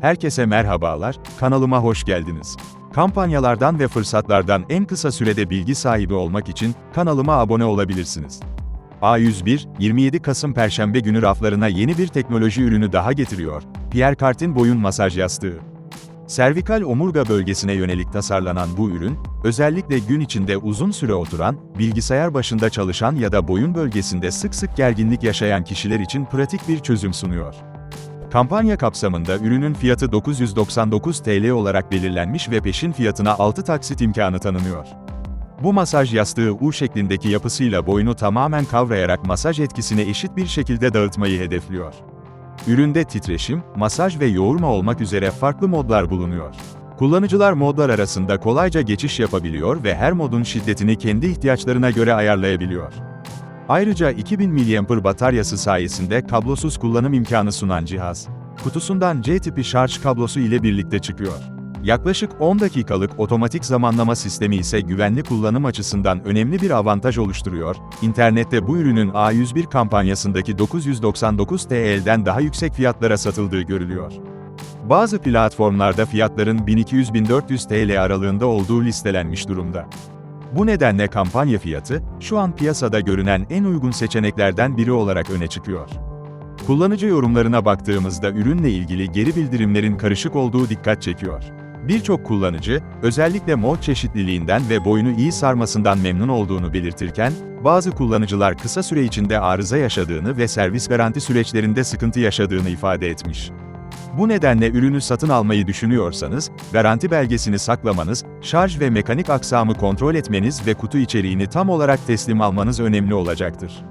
Herkese merhabalar, kanalıma hoş geldiniz. Kampanyalardan ve fırsatlardan en kısa sürede bilgi sahibi olmak için kanalıma abone olabilirsiniz. A101, 27 Kasım Perşembe günü raflarına yeni bir teknoloji ürünü daha getiriyor. Pierre Cart'in boyun masaj yastığı. Servikal omurga bölgesine yönelik tasarlanan bu ürün, özellikle gün içinde uzun süre oturan, bilgisayar başında çalışan ya da boyun bölgesinde sık sık gerginlik yaşayan kişiler için pratik bir çözüm sunuyor. Kampanya kapsamında ürünün fiyatı 999 TL olarak belirlenmiş ve peşin fiyatına 6 taksit imkanı tanınıyor. Bu masaj yastığı U şeklindeki yapısıyla boynu tamamen kavrayarak masaj etkisini eşit bir şekilde dağıtmayı hedefliyor. Üründe titreşim, masaj ve yoğurma olmak üzere farklı modlar bulunuyor. Kullanıcılar modlar arasında kolayca geçiş yapabiliyor ve her modun şiddetini kendi ihtiyaçlarına göre ayarlayabiliyor. Ayrıca 2000 mAh bataryası sayesinde kablosuz kullanım imkanı sunan cihaz, kutusundan C tipi şarj kablosu ile birlikte çıkıyor. Yaklaşık 10 dakikalık otomatik zamanlama sistemi ise güvenli kullanım açısından önemli bir avantaj oluşturuyor. İnternette bu ürünün A101 kampanyasındaki 999 TL'den daha yüksek fiyatlara satıldığı görülüyor. Bazı platformlarda fiyatların 1200-1400 TL aralığında olduğu listelenmiş durumda. Bu nedenle kampanya fiyatı, şu an piyasada görünen en uygun seçeneklerden biri olarak öne çıkıyor. Kullanıcı yorumlarına baktığımızda ürünle ilgili geri bildirimlerin karışık olduğu dikkat çekiyor. Birçok kullanıcı, özellikle mod çeşitliliğinden ve boyunu iyi sarmasından memnun olduğunu belirtirken, bazı kullanıcılar kısa süre içinde arıza yaşadığını ve servis garanti süreçlerinde sıkıntı yaşadığını ifade etmiş. Bu nedenle ürünü satın almayı düşünüyorsanız, garanti belgesini saklamanız, şarj ve mekanik aksamı kontrol etmeniz ve kutu içeriğini tam olarak teslim almanız önemli olacaktır.